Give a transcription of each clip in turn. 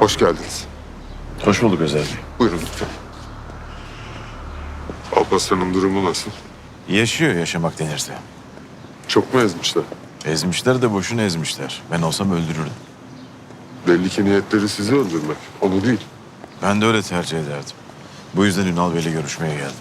Hoş geldiniz. Hoş bulduk Özer Bey. Buyurun lütfen. Alparslan'ın durumu nasıl? Yaşıyor yaşamak denirse. Çok mu ezmişler? Ezmişler de boşuna ezmişler. Ben olsam öldürürdüm. Belli ki niyetleri sizi öldürmek. Onu değil. Ben de öyle tercih ederdim. Bu yüzden Ünal Bey'le görüşmeye geldim.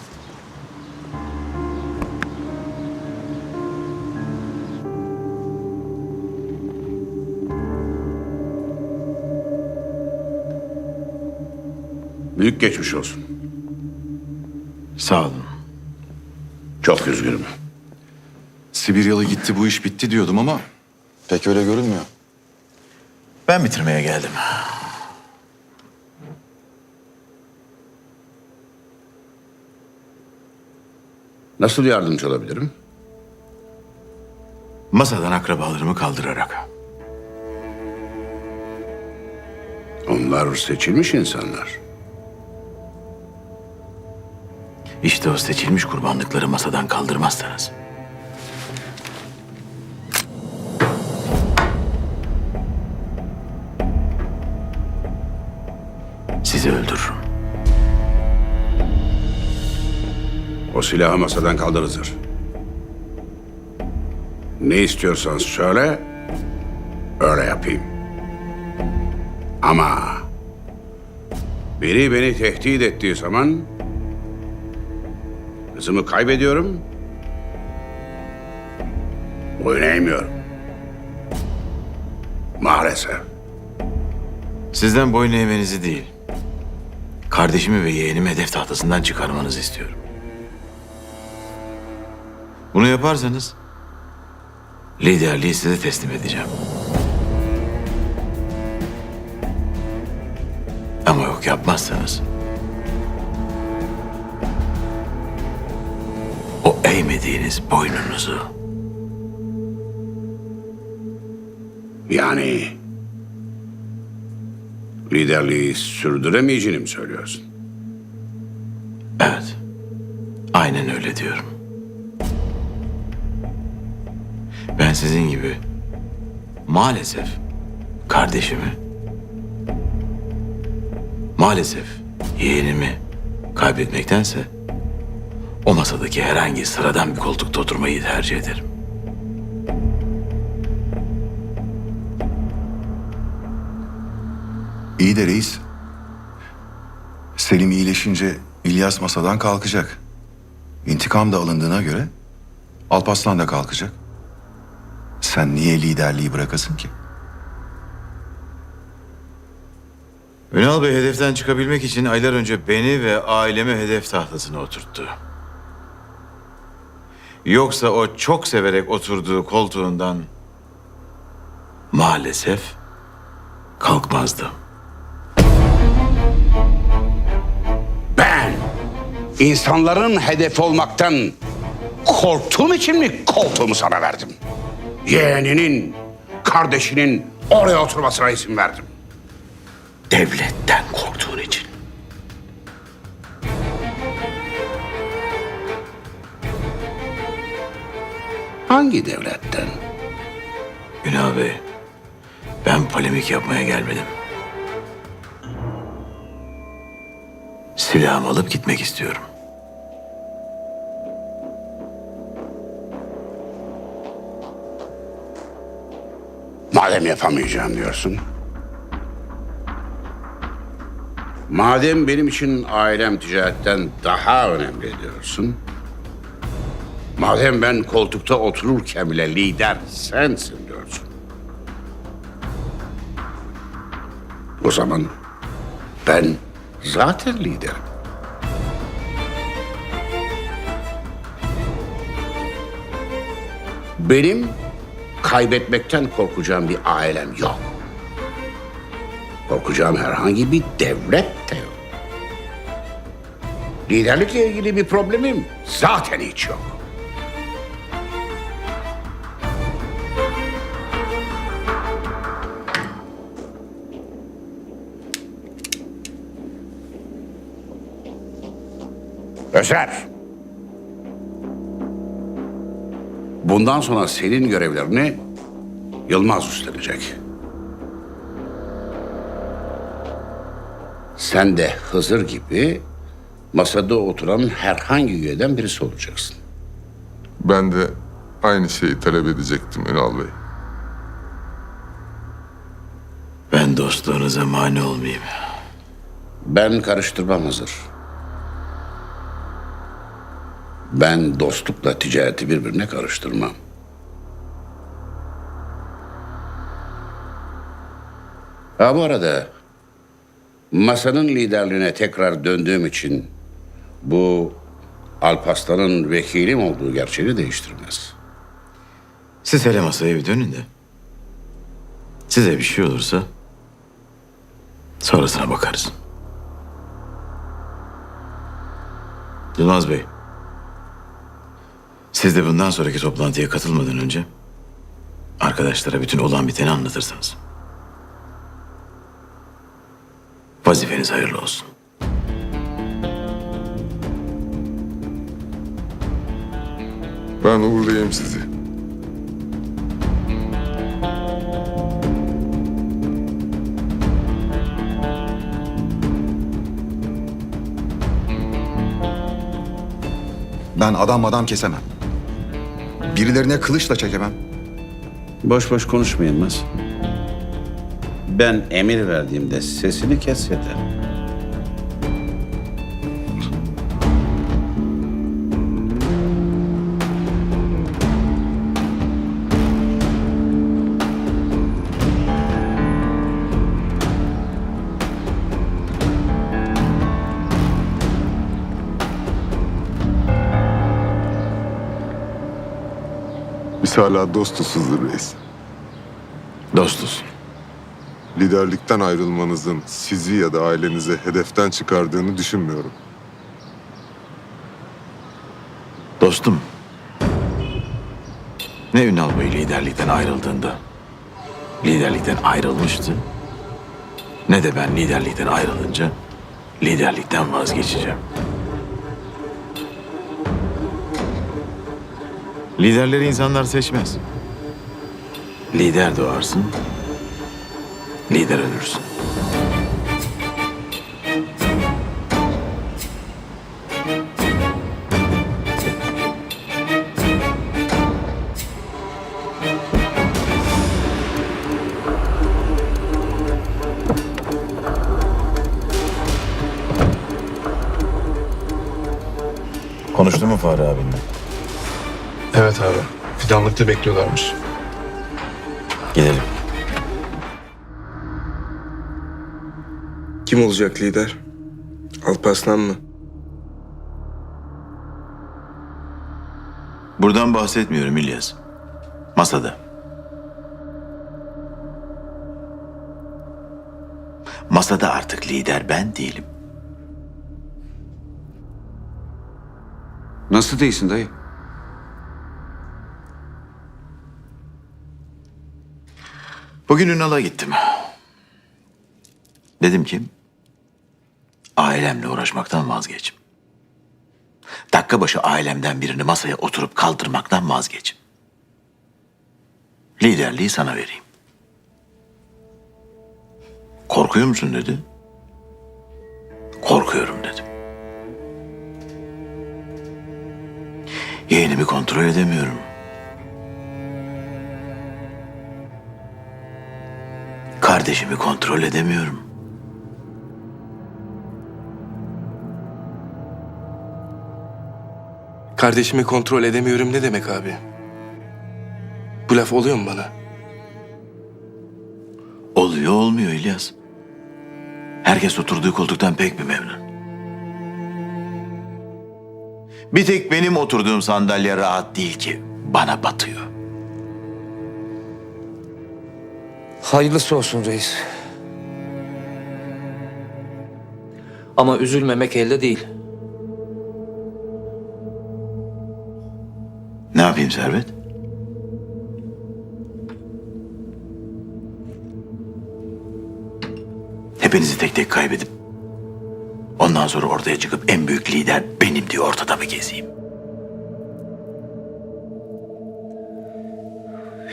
Büyük geçmiş olsun. Sağ olun. Çok üzgünüm. Sibiryalı gitti bu iş bitti diyordum ama pek öyle görünmüyor. Ben bitirmeye geldim. Nasıl yardımcı olabilirim? Masadan akrabalarımı kaldırarak. Onlar seçilmiş insanlar. İşte o seçilmiş kurbanlıkları masadan kaldırmazsanız. Sizi öldürürüm. O silahı masadan kaldır Hızır. Ne istiyorsan söyle, öyle yapayım. Ama biri beni tehdit ettiği zaman kızımı kaybediyorum, boyun eğmiyorum. Maalesef. Sizden boyun eğmenizi değil, kardeşimi ve yeğenimi hedef tahtasından çıkarmanızı istiyorum. Bunu yaparsanız liderliği size teslim edeceğim. Ama yok yapmazsanız eğmediğiniz boynunuzu Yani liderliği sürdüremeyeceğini mi söylüyorsun? Evet. Aynen öyle diyorum. Ben sizin gibi maalesef kardeşimi maalesef yeğenimi kaybetmektense o masadaki herhangi sıradan bir koltukta oturmayı tercih ederim. İyi de reis. Selim iyileşince İlyas masadan kalkacak. İntikam da alındığına göre Alparslan da kalkacak. Sen niye liderliği bırakasın ki? Ünal Bey hedeften çıkabilmek için aylar önce beni ve ailemi hedef tahtasına oturttu. Yoksa o çok severek oturduğu koltuğundan maalesef kalkmazdı. Ben insanların hedef olmaktan korktuğum için mi koltuğumu sana verdim? Yeğeninin, kardeşinin oraya oturmasına izin verdim. Devletten korktuğun için. Hangi devletten? Ünal Bey, ben polemik yapmaya gelmedim. Silahımı alıp gitmek istiyorum. Madem yapamayacağım diyorsun. Madem benim için ailem ticaretten daha önemli diyorsun. Madem ben koltukta otururken bile lider sensin diyorsun. O zaman ben zaten liderim. Benim kaybetmekten korkacağım bir ailem yok. Korkacağım herhangi bir devlet de yok. Liderlikle ilgili bir problemim zaten hiç yok. Özer. Bundan sonra senin görevlerini Yılmaz üstlenecek. Sen de Hızır gibi masada oturan herhangi üyeden birisi olacaksın. Ben de aynı şeyi talep edecektim Ünal Bey. Ben dostluğunuza mani olmayayım. Ben karıştırmam Hızır. Ben dostlukla ticareti birbirine karıştırmam. Ha bu arada masanın liderliğine tekrar döndüğüm için bu Alparslan'ın vekilim olduğu gerçeğini değiştirmez. Siz hele masaya bir dönün de. Size bir şey olursa sonrasına bakarız. Yılmaz Bey. Siz de bundan sonraki toplantıya katılmadan önce arkadaşlara bütün olan biteni anlatırsınız. Vazifeniz hayırlı olsun. Ben uğurlayayım sizi. Ben adam adam kesemem. Birilerine kılıçla çekemem. Boş boş konuşma Yılmaz. Ben emir verdiğimde sesini kes yeter. Hala dostuz Hızır Reis. Dostuz. Liderlikten ayrılmanızın sizi ya da ailenizi hedeften çıkardığını düşünmüyorum. Dostum. Ne Ünal Bey liderlikten ayrıldığında liderlikten ayrılmıştı. Ne de ben liderlikten ayrılınca liderlikten vazgeçeceğim. Liderleri insanlar seçmez. Lider doğarsın, lider ölürsün. Konuştun mu Fahri abinle? Evet abi. Fidanlıkta bekliyorlarmış. Gidelim. Kim olacak lider? Alparslan mı? Buradan bahsetmiyorum İlyas. Masada. Masada artık lider ben değilim. Nasıl değilsin dayı? Bugün Ünal'a gittim. Dedim ki ailemle uğraşmaktan vazgeç. Dakika başı ailemden birini masaya oturup kaldırmaktan vazgeç. Liderliği sana vereyim. Korkuyor musun dedi. Korkuyorum dedim. Yeğenimi kontrol edemiyorum. Kardeşimi kontrol edemiyorum. Kardeşimi kontrol edemiyorum ne demek abi? Bu laf oluyor mu bana? Oluyor olmuyor İlyas. Herkes oturduğu koltuktan pek bir memnun. Bir tek benim oturduğum sandalye rahat değil ki. Bana batıyor. Hayırlısı olsun reis. Ama üzülmemek elde değil. Ne yapayım Servet? Hepinizi tek tek kaybedip ondan sonra ortaya çıkıp en büyük lider benim diye ortada mı gezeyim?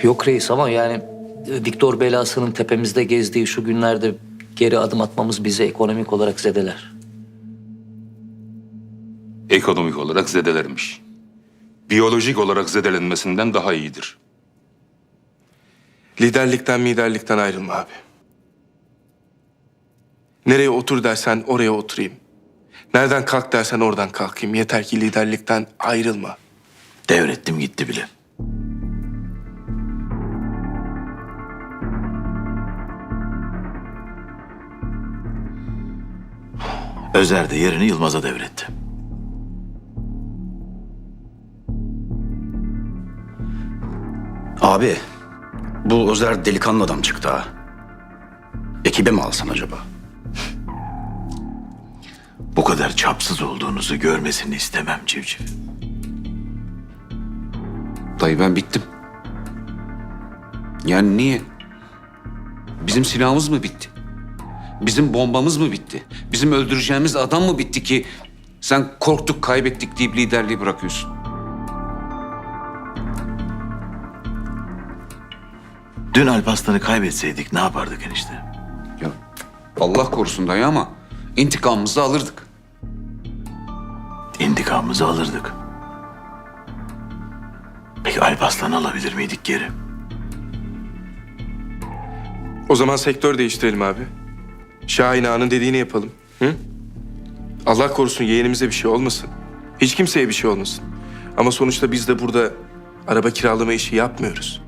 Yok reis ama yani Viktor belasının tepemizde gezdiği şu günlerde Geri adım atmamız bizi ekonomik olarak zedeler. Ekonomik olarak zedelermiş. Biyolojik olarak zedelenmesinden daha iyidir. Liderlikten liderlikten ayrılma abi. Nereye otur dersen oraya oturayım. Nereden kalk dersen oradan kalkayım. Yeter ki liderlikten ayrılma. Devrettim gitti bile. Özer de yerini Yılmaz'a devretti. Abi, bu Özer delikanlı adam çıktı ha. Ekibe mi alsan acaba? Bu kadar çapsız olduğunuzu görmesini istemem civciv. Dayı ben bittim. Yani niye? Bizim silahımız mı bitti? Bizim bombamız mı bitti? Bizim öldüreceğimiz adam mı bitti ki sen korktuk kaybettik deyip liderliği bırakıyorsun? Dün Alparslan'ı kaybetseydik ne yapardık enişte? Ya Allah korusun dayı ama intikamımızı alırdık. İntikamımızı alırdık. Peki Alparslan'ı alabilir miydik geri? O zaman sektör değiştirelim abi. Şahin Ağa'nın dediğini yapalım. Hı? Allah korusun yeğenimize bir şey olmasın. Hiç kimseye bir şey olmasın. Ama sonuçta biz de burada araba kiralama işi yapmıyoruz.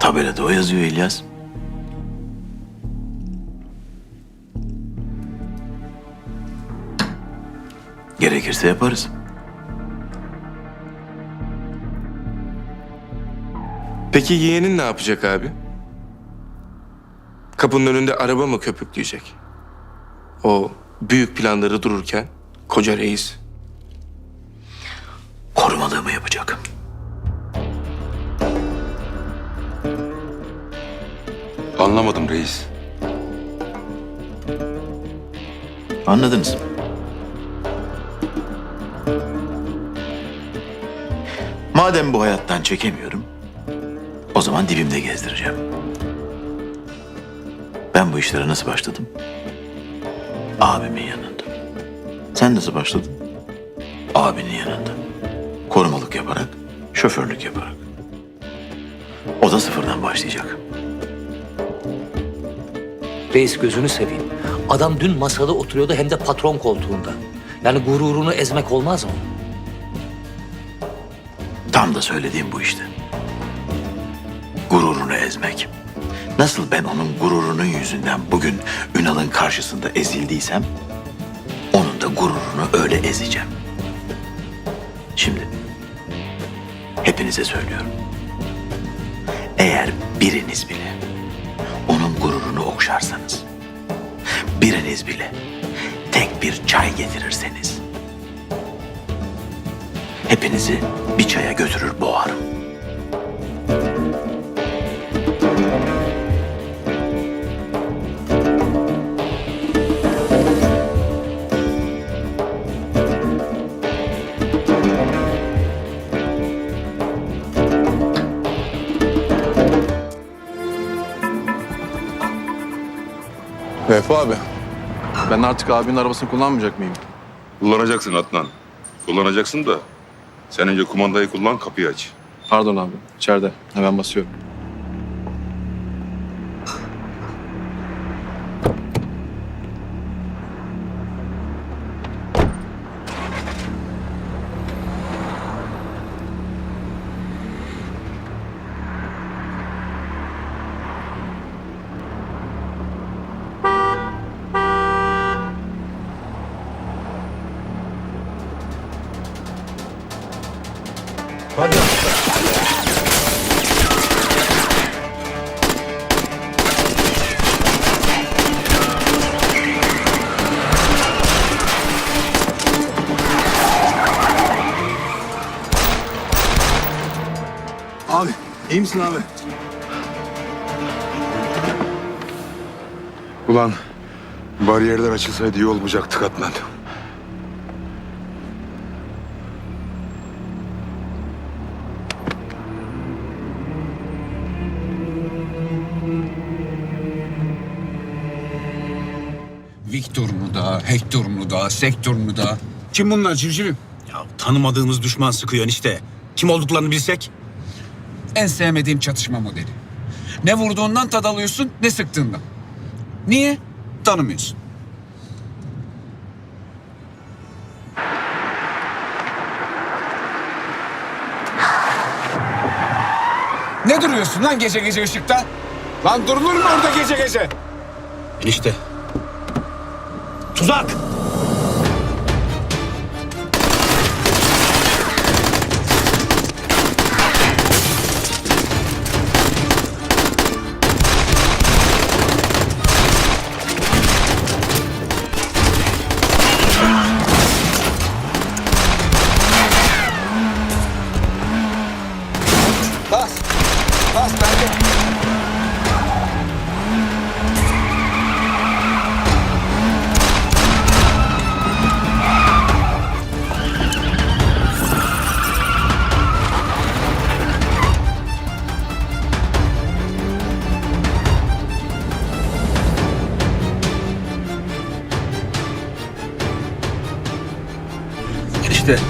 Tabelada o yazıyor İlyas. Gerekirse yaparız. Peki yeğenin ne yapacak abi? Kapının önünde araba mı köpükleyecek? O büyük planları dururken koca reis. Korumalığımı yapacak. Anlamadım reis. Anladınız. Madem bu hayattan çekemiyorum, o zaman dibimde gezdireceğim. Ben bu işlere nasıl başladım? Abimin yanında. Sen nasıl başladın? Abinin yanında. Korumalık yaparak, şoförlük yaparak. O da sıfırdan başlayacak. Reis gözünü seveyim. Adam dün masada oturuyordu hem de patron koltuğunda. Yani gururunu ezmek olmaz mı? Tam da söylediğim bu işte. Gururunu ezmek. Nasıl ben onun gururunun yüzünden bugün Ünal'ın karşısında ezildiysem... ...onun da gururunu öyle ezeceğim. Şimdi hepinize söylüyorum. Eğer biriniz bile onun gururunu okşarsanız... ...biriniz bile tek bir çay getirirseniz... Hepinizi bir çaya götürür boğarım. Vefa abi. Ben artık abinin arabasını kullanmayacak mıyım? Kullanacaksın Adnan. Kullanacaksın da sen önce kumandayı kullan kapıyı aç. Pardon abi. içeride. Hemen basıyorum. İyi misin abi? Ulan bariyerler açılsaydı iyi olmayacaktık Adnan. Victor mu da, Hector mu da, Sektor mu da? Kim bunlar civcivim? Ya tanımadığımız düşman sıkıyor enişte. Kim olduklarını bilsek. En sevmediğim çatışma modeli. Ne vurduğundan tad alıyorsun, ne sıktığından. Niye? Tanımıyorsun. Ne duruyorsun lan gece gece ışıkta? Lan durulur mu orada gece gece? Enişte. Tuzak!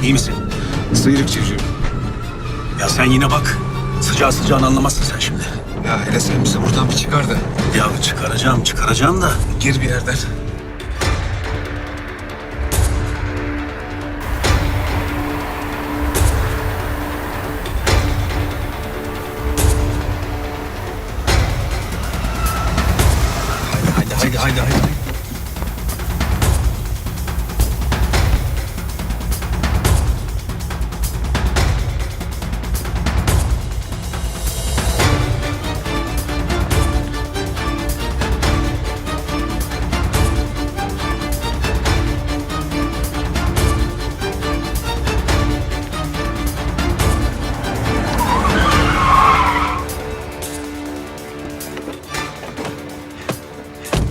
İyi misin? Sıyrık civciv. Ya sen yine bak. Sıcağı sıcağını anlamazsın sen şimdi. Ya hele sen bizi buradan bir çıkar da. Ya çıkaracağım çıkaracağım da. Gir bir yerden.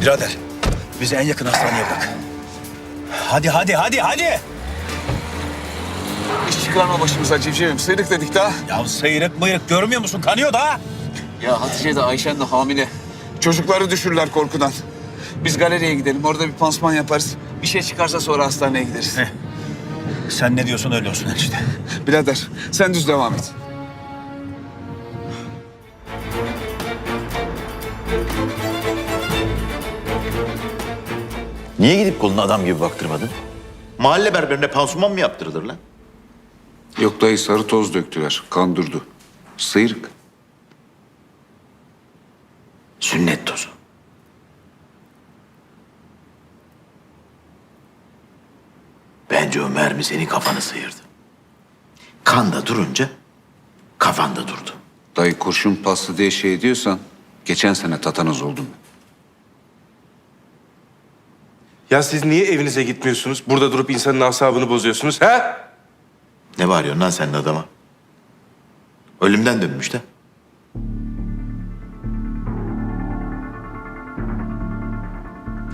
Birader bizi en yakın hastaneye bırak. Hadi hadi hadi hadi. İş çıkarma başımıza civcivim. Sıyrık dedik daha. Ya sıyrık mıyrık görmüyor musun? Kanıyor da. Ya Hatice de Ayşen de hamile. Çocukları düşürürler korkudan. Biz galeriye gidelim. Orada bir pansuman yaparız. Bir şey çıkarsa sonra hastaneye gideriz. Sen ne diyorsun öyle olsun enişte. Birader sen düz devam et. Niye gidip koluna adam gibi baktırmadın? Mahalle berberine pansuman mı yaptırılır lan? Yok dayı sarı toz döktüler. Kan durdu. Sıyrık. Sünnet tozu. Bence o mermi senin kafanı sıyırdı. Kan da durunca kafan da durdu. Dayı kurşun paslı diye şey diyorsan geçen sene tatanoz oldum. Ya siz niye evinize gitmiyorsunuz? Burada durup insanın asabını bozuyorsunuz ha? Ne bağırıyorsun lan sen de adama? Ölümden dönmüş de.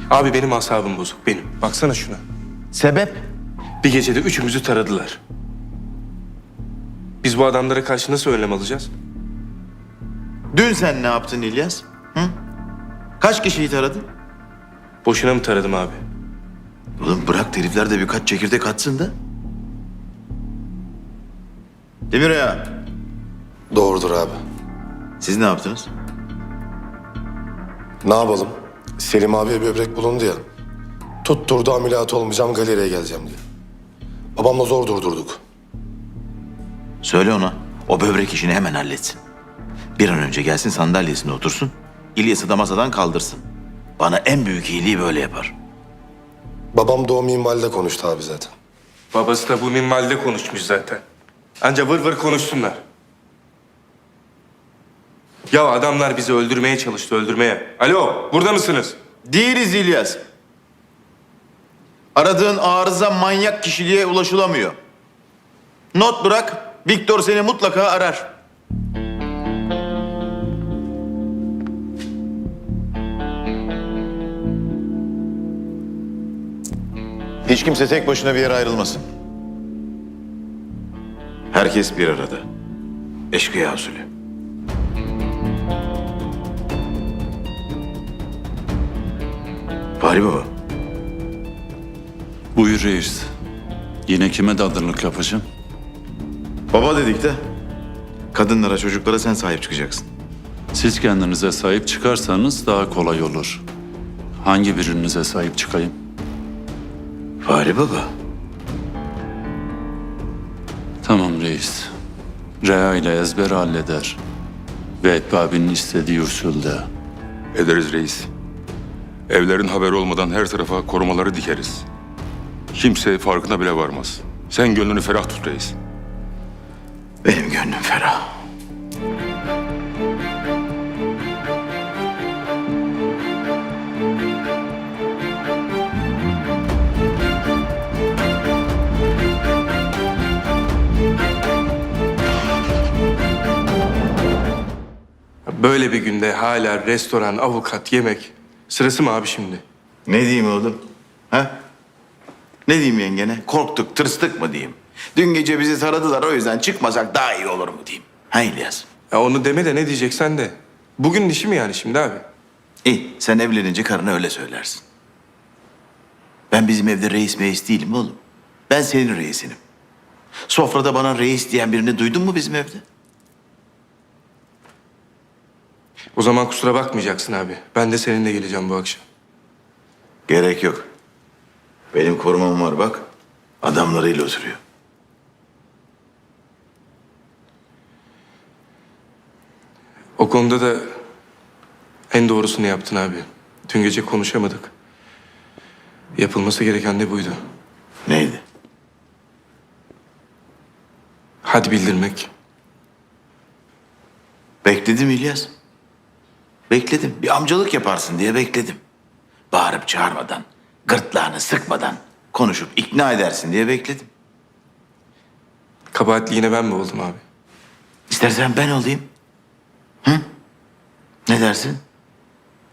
Abi benim asabım bozuk benim. Baksana şuna. Sebep? Bir gecede üçümüzü taradılar. Biz bu adamlara karşı nasıl önlem alacağız? Dün sen ne yaptın İlyas? Hı? Kaç kişiyi taradın? Boşuna mı taradım abi? Oğlum bırak herifler de birkaç çekirdek atsın da. Demir ya, Doğrudur abi. siz ne yaptınız? Ne yapalım? Selim abiye böbrek bulundu ya. Tutturdu ameliyat olmayacağım galeriye geleceğim diye. Babamla zor durdurduk. Söyle ona, o böbrek işini hemen halletsin. Bir an önce gelsin sandalyesine otursun, İlyas'ı da masadan kaldırsın. Bana en büyük iyiliği böyle yapar. Babam doğum minvalde konuştu abi zaten. Babası da bu minvalde konuşmuş zaten. Anca vır vır konuşsunlar. Ya adamlar bizi öldürmeye çalıştı, öldürmeye. Alo, burada mısınız? Değiliz İlyas. Aradığın arıza manyak kişiliğe ulaşılamıyor. Not bırak, Viktor seni mutlaka arar. Hiç kimse tek başına bir yere ayrılmasın. Herkes bir arada. Eşkıya usulü. Fahri Baba, Buyur reis. Yine kime dadırlık yapacağım? Baba dedik de kadınlara çocuklara sen sahip çıkacaksın. Siz kendinize sahip çıkarsanız daha kolay olur. Hangi birinize sahip çıkayım? Fahri baba. Tamam reis. Rea ile ezber halleder. Ve Ekbi abinin istediği usulde. Ederiz reis. Evlerin haberi olmadan her tarafa korumaları dikeriz. Kimse farkına bile varmaz. Sen gönlünü ferah tut reis. Benim gönlüm ferah. Böyle bir günde hala restoran, avukat, yemek. Sırası mı abi şimdi? Ne diyeyim oğlum? Ha? Ne diyeyim yengene? Korktuk, tırstık mı diyeyim? Dün gece bizi taradılar o yüzden çıkmasak daha iyi olur mu diyeyim? Ha İlyas? Ya onu deme de ne diyeceksen de. Bugünün işi mi yani şimdi abi? İyi, sen evlenince karına öyle söylersin. Ben bizim evde reis meis değilim oğlum. Ben senin reisinim. Sofrada bana reis diyen birini duydun mu bizim evde? O zaman kusura bakmayacaksın abi. Ben de seninle geleceğim bu akşam. Gerek yok. Benim korumam var bak. Adamlarıyla oturuyor. O konuda da en doğrusunu yaptın abi. Dün gece konuşamadık. Yapılması gereken de buydu. Neydi? Hadi bildirmek. Bekledim İlyas. Bekledim. Bir amcalık yaparsın diye bekledim. Bağırıp çağırmadan, gırtlağını sıkmadan konuşup ikna edersin diye bekledim. Kabahatli yine ben mi oldum abi? İstersen ben olayım. Hı? Ne dersin?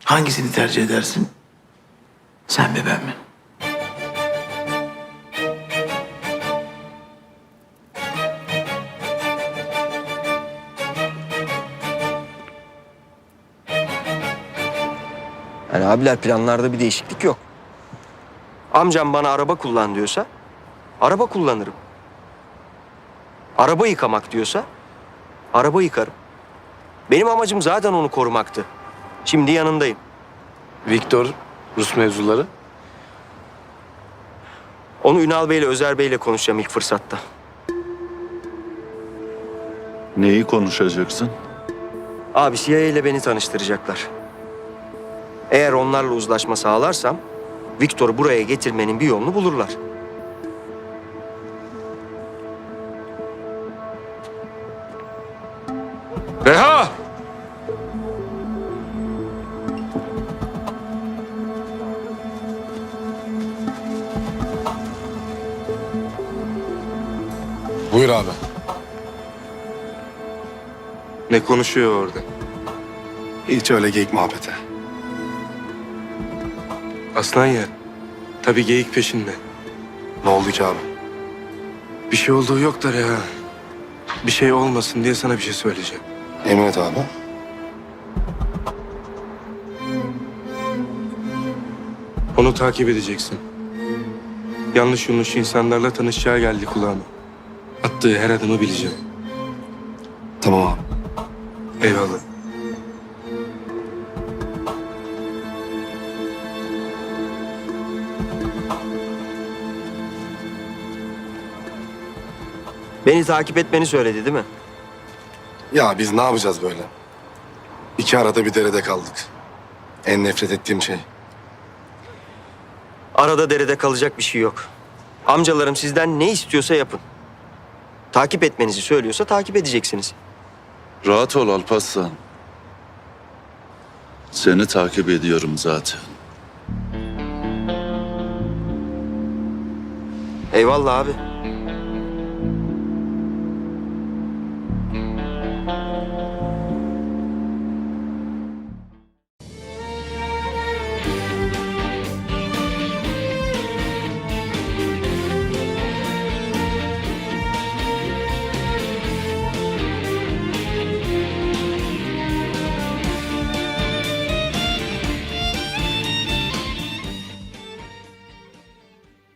Hangisini tercih edersin? Sen mi ben mi? Abiler planlarda bir değişiklik yok. Amcam bana araba kullan diyorsa araba kullanırım. Araba yıkamak diyorsa araba yıkarım. Benim amacım zaten onu korumaktı. Şimdi yanındayım. Viktor, Rus mevzuları. Onu Ünal Bey'le Özer Bey'le konuşacağım ilk fırsatta. Neyi konuşacaksın? Abi CIA ile beni tanıştıracaklar. Eğer onlarla uzlaşma sağlarsam Viktor'u buraya getirmenin bir yolunu bulurlar. Reha! Buyur abi. Ne konuşuyor orada? Hiç öyle geyik muhabbeti. Aslan ya. Tabii geyik peşinde. Ne oldu ki abi? Bir şey olduğu yok da Reha. Bir şey olmasın diye sana bir şey söyleyeceğim. Emin et abi. Onu takip edeceksin. Yanlış yanlış insanlarla tanışacağı geldi kulağıma. Attığı her adımı bileceğim. Tamam abi. Eyvallah. Beni takip etmeni söyledi değil mi? Ya biz ne yapacağız böyle? İki arada bir derede kaldık. En nefret ettiğim şey. Arada derede kalacak bir şey yok. Amcalarım sizden ne istiyorsa yapın. Takip etmenizi söylüyorsa takip edeceksiniz. Rahat ol Alparslan. Seni takip ediyorum zaten. Eyvallah abi.